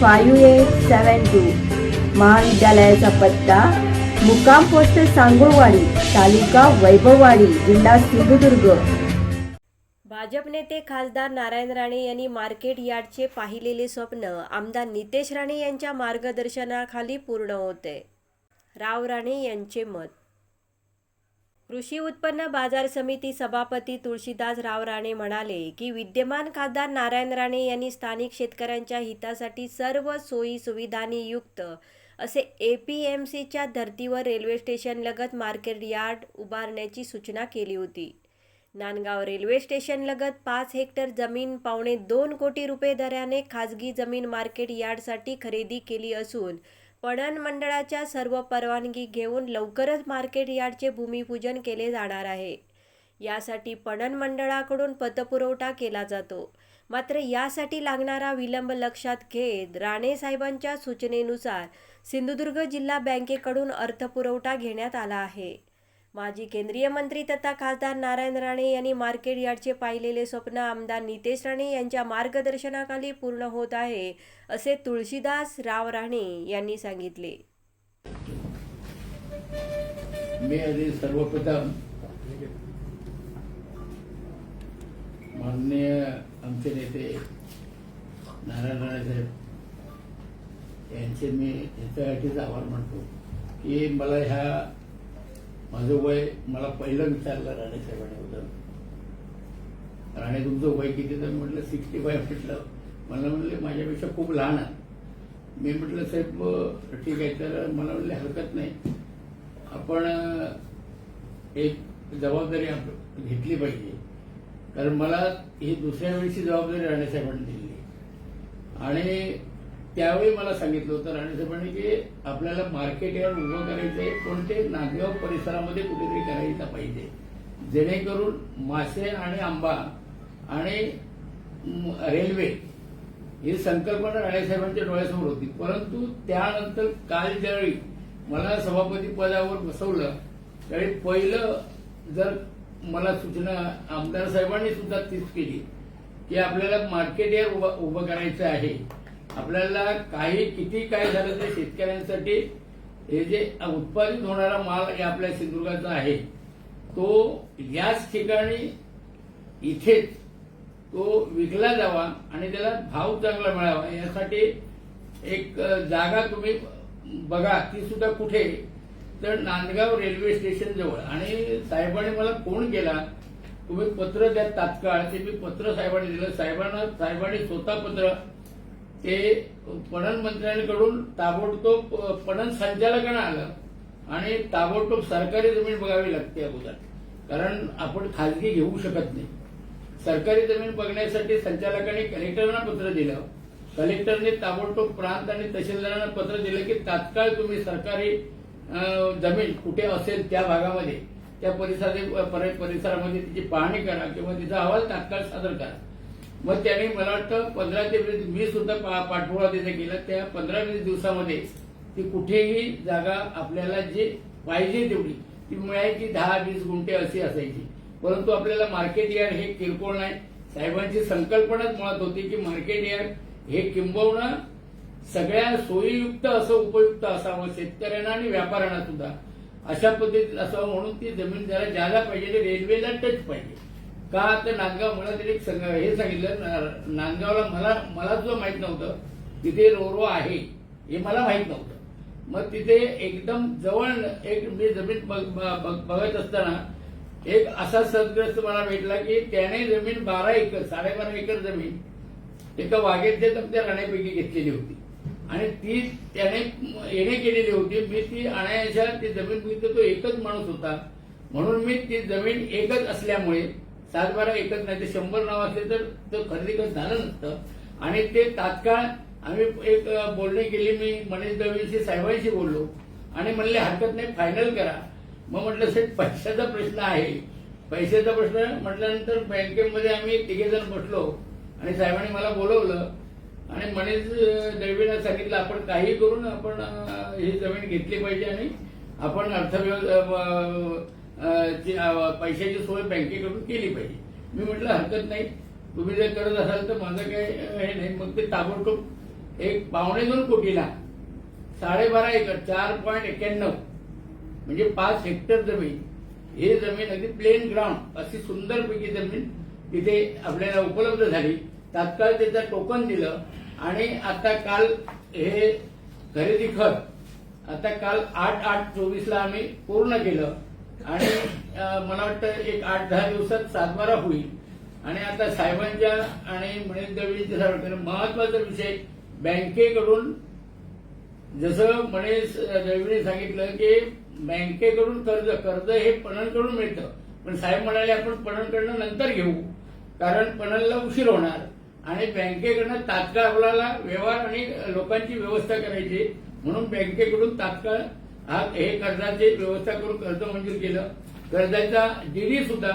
five eight seven two. महाविद्यालयाचा पत्ता मुक्काम पोस्ट सांगोवाडी तालुका वैभववाडी जिल्हा सिंधुदुर्ग. भाजप नेते खासदार नारायण राणे यांनी मार्केट यार्डचे पाहिलेले स्वप्न आमदार नितेश राणे यांच्या मार्गदर्शनाखाली पूर्ण होते. राव राणे यांचे मत. कृषी उत्पन्न बाजार समिती सभापती तुळशीदास राव राणे म्हणाले की विद्यमान खासदार नारायण राणे यांनी स्थानिक शेतकऱ्यांच्या हितासाठी सर्व सोयी सुविधांनी युक्त असे ए पी एम सीच्या धर्तीवर रेल्वे स्टेशनलगत मार्केट यार्ड उभारण्याची सूचना केली होती. नांदगाव रेल्वे स्टेशनलगत पाच हेक्टर जमीन पावणे दोन कोटी रुपये दराने खाजगी जमीन मार्केट यार्डसाठी खरेदी केली असून पणन मंडळाच्या सर्व परवानगी घेऊन लवकरच मार्केट यार्डचे भूमिपूजन केले जाणार आहे. यासाठी पणन मंडळाकडून पतपुरवठा केला जातो. मात्र यासाठी लागणारा विलंब लक्षात घेत राणे साहेबांच्या सूचनेनुसार सिंधुदुर्ग जिल्हा बँकेकडून अर्थपुरवठा घेण्यात आला आहे. माजी केंद्रीय मंत्री तथा खासदार नारायण राणे यांनी मार्केट यार्डचे पाहिलेले स्वप्न आमदार नितेश राणे यांच्या मार्गदर्शनाखाली पूर्ण होत आहे असे तुळशीदास राव राणे यांनी सांगितले. मी आधी सर्वप्रथम माननीय आमचे नेते नारायण राणे साहेब यांचे मी याच्यासाठीच आभार मानतो की मला ह्या माझं वय मला पहिलं विचारलं राणे साहेबांनी राणे तुमचं वय किती? तर म्हटलं सिक्स्टी फाय म्हटलं. मला म्हणले माझ्यापेक्षा खूप लहान आहे. मी म्हटलं साहेब ठीक आहे तर मला म्हणले हरकत नाही. आपण एक जबाबदारी घेतली पाहिजे. कारण मला ही दुसऱ्या वेळची जबाबदारी राणेसाहेबांनी दिली. आणि त्यावेळी मला सांगितलं होतं राणेसाहेबांनी की आपल्याला मार्केट यार्ड उभं करायचं आहे पण ते नांदगाव परिसरामध्ये कुठेतरी करायला पाहिजे. जेणेकरून मासे आणि आंबा आणि रेल्वे ही संकल्पना राणेसाहेबांच्या डोळ्यासमोर होती. परंतु त्यानंतर काल ज्यावेळी मला सभापती पदावर बसवलं त्यावेळी पहिलं जर मला सूचना आमदार साहेबांनी सुद्धा तीच केली की आपल्याला मार्केट यार्ड उभं करायचं आहे. आपल्याला काही किती काय झालं ते शेतकऱ्यांसाठी हे जे उत्पादित होणारा माल हे आपल्या सिंधुदुर्गाचा आहे तो याच ठिकाणी इथेच तो विकला जावा आणि त्याला भाव चांगला मिळावा यासाठी एक जागा तुम्ही बघा ती सुद्धा कुठे? तर नांदगाव रेल्वे स्टेशन जवळ. आणि साहेबांनी मला फोन केला तुम्ही पत्र द्या तात्काळ ते मी पत्र साहेबांनी दिलं. साहेबांना साहेबांनी स्वतः पत्र ते पणन मंत्र्यांकडून ताबडतोब पणन संचालकांना आलं. आणि ताबडतोब सरकारी जमीन बघावी लागते अगोदर. कारण आपण खाजगी घेऊ शकत नाही. सरकारी जमीन बघण्यासाठी संचालकांनी कलेक्टरांना पत्र दिलं. कलेक्टरने ताबडतोब प्रांत आणि तहसीलदारांना पत्र दिलं की तात्काळ तुम्ही सरकारी जमीन कुठे असेल त्या भागामध्ये त्या परिसरामध्ये तिची पाहणी करा किंवा तिचा अहवाल तात्काळ सादर करा. मग त्यांनी मला वाटतं पंधरा ते वीस मी सुद्धा पा- पाठपुरावा तिथे केला. त्या पंधरा वीस दिवसामध्ये ती कुठेही जागा आपल्याला जी पाहिजे तेवढी ती मिळायची दहा वीस गुंठे अशी असायची. परंतु आपल्याला मार्केट यार्ड हे किरकोळ नाही. साहेबांची संकल्पनाच मुळात होती की मार्केट यार्ड हे किंबहुना सगळ्या सोयीयुक्त असं उपयुक्त असावं शेतकऱ्यांना आणि व्यापाऱ्यांना सुद्धा. अशा पद्धतीत असावं म्हणून ती जमीन जरा ज्यादा पाहिजे ते रेल्वेला टच पाहिजे. का तर नांदगाव मला तरी एक संग- हे सांगितलं नांदगावला मला मला जो माहीत नव्हतं. तिथे रोरो आहे हे मला माहीत नव्हतं. मग तिथे एकदम जवळ एक मी जमीन बघ- बघत असताना एक असा सदग्रस्त मला भेटला की त्याने जमीन बारा एकर साडेबारा एकर जमीन एका वाघेच्या त्या राण्यापैकी घेतलेली होती. आणि ती त्याने येणे केलेली होती. मी ती आणायच्या ती जमीन बघितली तो एकच माणूस होता. म्हणून मी ती जमीन एकच असल्यामुळे सात बारा एकच नाही तर शंभर नाव असले तर तो खरेदी करत झालं नसतं. आणि ते तात्काळ आम्ही एक बोलणी केली मी मनीष दवेशी साहेबांशी बोललो. आणि म्हणले हरकत नाही फायनल करा. मग म्हटलं साहेब पैशाचा प्रश्न आहे. पैशाचा प्रश्न म्हटल्यानंतर बँकेमध्ये आम्ही तिघे जण बसलो. आणि साहेबांनी मला बोलवलं. आणि मनीष दळवीनं सांगितलं आपण काही करून आपण ही जमीन घेतली पाहिजे आणि आपण अर्थव्यवस्था पैशाची सोय बँकेकडून केली पाहिजे. मी म्हटलं हरकत नाही. तुम्ही जर करत असाल तर माझं काही हे नाही. मग ते ताबडतोब एक पावणे दोन कोटीला साडेबारा एकर चार पॉईंट एक्क्याण्णव म्हणजे पाच हेक्टर जमीन हे जमीन अगदी प्लेन ग्राउंड अशी सुंदरपैकी जमीन तिथे आपल्याला उपलब्ध झाली. तात्काळ त्याचं टोकन दिलं आणि आता काल हे खरेदी खत आता काल आठ आठ चोवीसला आम्ही पूर्ण केलं. आणि मला वाटतं एक आठ दहा दिवसात सातबारा होईल. आणि आता साहेबांच्या आणि मनीष दळवींच्या महत्त्वाचा विषय बँकेकडून जसं मनीष दळवीने सांगितलं की बँकेकडून कर्ज कर्ज हे पणनकडून मिळतं. पण साहेब म्हणाले आपण पणनकडनं नंतर घेऊ. कारण पणनला उशीर होणार. आणि बँकेकडनं तात्काळ आपल्याला व्यवहार आणि लोकांची व्यवस्था करायची. म्हणून बँकेकडून तात्काळ हा हे कर्जाची व्यवस्था करून कर्ज मंजूर केलं. कर्जाचा डीडी सुद्धा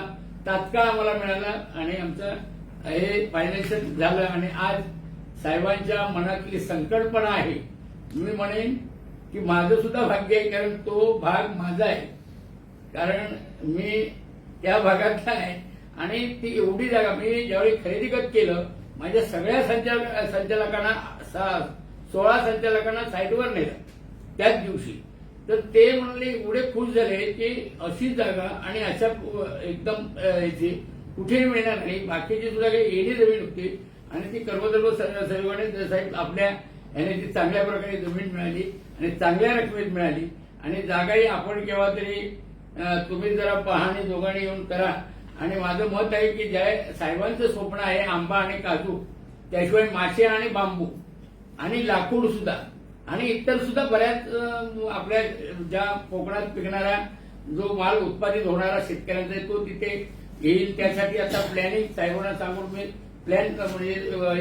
तात्काळ आम्हाला मिळाला आणि आमचं हे फायनान्शियल झालं आणि आज साहेबांच्या मनातली संकल्पना आहे. मी म्हणेन की माझं सुद्धा भाग्य आहे कारण तो भाग माझा आहे. कारण मी त्या भागातला आहे आणि ती एवढी जागा मी ज्यावेळी खरेदी खत केलं माझ्या सगळ्या संचालक संचालकांना सा- सोळा संचालकांना साईटवर नेलं. त्याच दिवशी. तर ते म्हणले एवढे खुश झाले की अशी जागा आणि अशा एकदम याची कुठेही मिळणार नाही. बाकीची सुद्धा काही येणी जमीन होती आणि ती कर्मदर्व सर्वांनी साहेब आपल्या याने ती चांगल्या प्रकारे जमीन मिळाली आणि चांगल्या रकमेत मिळाली. आणि जागाही आपण केव्हा तरी तुम्ही जरा पाहणी दोघांनी येऊन करा. आणि माझं मत आहे की ज्या साहेबांचं स्वप्न आहे आंबा आणि काजू त्याशिवाय मासे आणि बांबू आणि लाकूड सुद्धा. आणि इतर सुद्धा बऱ्याच आपल्या ज्या कोकणात पिकणारा जो माल उत्पादित होणारा शेतकऱ्यांचा तो तिथे येईल. त्यासाठी आता प्लॅनिंग साहेबांना सांगून मी प्लॅन म्हणजे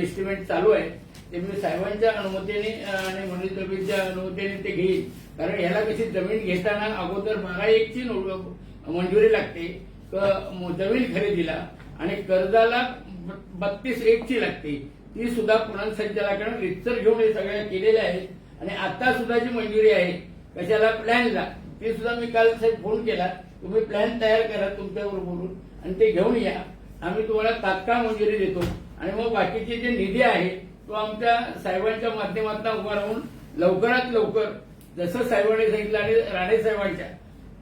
एस्टिमेट चालू आहे. ते मी साहेबांच्या अनुमतीने आणि मनीष दबीच्या अनुमतीने ते घेईल. कारण ह्याला कशी जमीन घेताना अगोदर महागाईची एकची नोट- मंजुरी लागते. जमीन खरेदीला आणि कर्जाला बत्तीस एकची लागते. ती सुद्धा पुन्हा रितसर घेऊन हे सगळ्या केलेल्या आहेत आणि आता सुद्धा जी मंजुरी आहे कशाला प्लॅनला ती सुद्धा मी काल साहेब फोन केला. तुम्ही प्लॅन तयार करा तुमच्यावर बोलून आणि ते घेऊन या. आम्ही तुम्हाला तात्काळ मंजुरी देतो. आणि मग बाकीचे जे निधी आहे तो आमच्या साहेबांच्या माध्यमातून उभा राहून लवकरात लवकर जसं साहेबांनी सांगितलं आणि राणे साहेबांच्या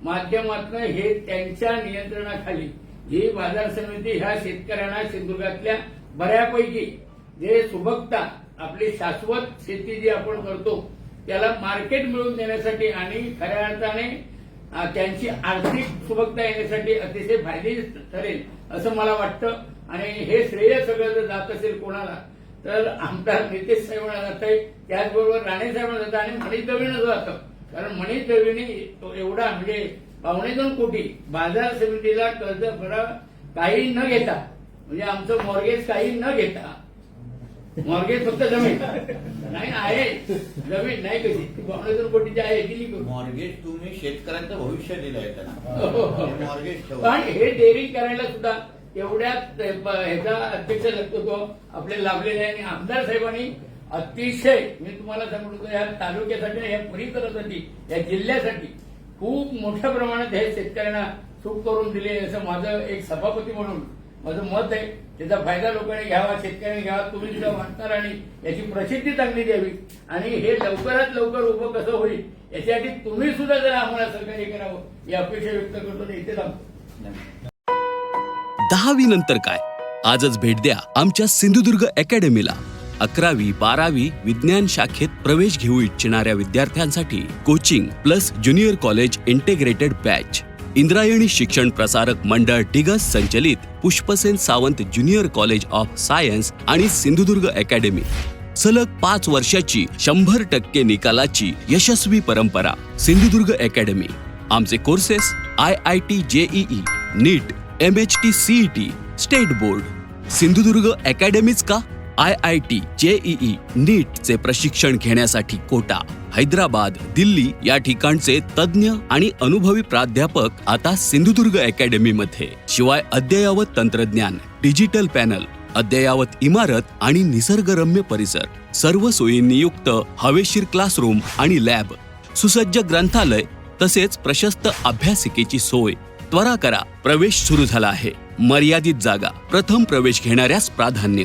माध्यमातून हे त्यांच्या नियंत्रणाखाली ही बाजार समिती ह्या शेतकऱ्यांना सिंधुदुर्गातल्या बऱ्यापैकी जे सुबकता आपली शाश्वत शेती जी आपण करतो त्याला मार्केट मिळवून देण्यासाठी आणि खऱ्या अर्थाने त्यांची आर्थिक सुबकता येण्यासाठी अतिशय फायदेशीर ठरेल असं मला वाटतं. आणि हे श्रेय सगळं जर जात असेल कोणाला तर आमदार नितेश साहेबांना जात आहे त्याचबरोबर राणे साहेबांना जातं आणि मनीष दळवीनं जातं. कारण मनीष दळवीने एवढा म्हणजे पावणे दोन कोटी बाजार समितीला कर्ज भरा काही न घेता म्हणजे आमचं मॉर्गेज काही न घेता मॉर्गेज फक्त जमीन. नाही आहे. जमीन नाही कशी ती दोन कोटीची आहे दिली मॉर्गेज तुम्ही शेतकऱ्यांचं भविष्य दिलंय हो, हो, हो. त्यांना मॉर्गेज पण हे डेअरिंग करायला सुद्धा एवढ्यात ह्याचा अध्यक्ष नेतृत्व आपले लाभलेले आहे. आणि आमदार साहेबांनी अतिशय मी तुम्हाला सांगतो या तालुक्यासाठी या परिसरासाठी या जिल्ह्यासाठी खूप मोठ्या प्रमाणात हे शेतकऱ्यांना सुख करून दिली. असं माझं एक सभापती म्हणून माझं मत आहे त्याचा फायदा लोकांनी घ्यावा शेतकऱ्यांनी घ्यावा तुम्ही सुद्धा वाटणार आणि याची प्रसिद्धी चांगली द्यावी. आणि हे लवकरात लवकर उभं कसं होईल याच्यासाठी तुम्ही सुद्धा जर आम्हाला सहकार्य करावं ही अपेक्षा व्यक्त करतो इथे थांबतो. दहावी नंतर काय? आजच भेट द्या आमच्या सिंधुदुर्ग अकॅडमीला. अकरावी बारावी विज्ञान शाखेत प्रवेश घेऊ इच्छिणाऱ्या विद्यार्थ्यांसाठी coaching plus junior college integrated batch. Indrayani शिक्षण प्रसारक मंडळ डिगस संचलित Pushpasen Sawant junior college of science आणि सिंधुदुर्ग अकॅडमी. सलग पाच वर्षाची शंभर टक्के निकालाची यशस्वी परंपरा सिंधुदुर्ग अकॅडमी. आमचे courses I I T JEE NEET M H T CET state board. Sindhudurg अकॅडमीच का? आय आय टी जेईई नीटचे प्रशिक्षण घेण्यासाठी कोटा. हैदराबाद दिल्ली या ठिकाणचे तज्ज्ञ आणि अनुभवी प्राध्यापक आता सिंधुदुर्ग अकॅडमीमध्ये. शिवाय अद्ययावत तंत्रज्ञान डिजिटल पॅनल अद्ययावत इमारत आणि निसर्गरम्य परिसर सर्व सोयींनी युक्त हवेशीर क्लासरूम आणि लॅब सुसज्ज ग्रंथालय तसेच प्रशस्त अभ्यासिकेची सोय त्वरा करा प्रवेश सुरू झाला आहे. मर्यादित जागा प्रथम प्रवेश घेणाऱ्यास प्राधान्य.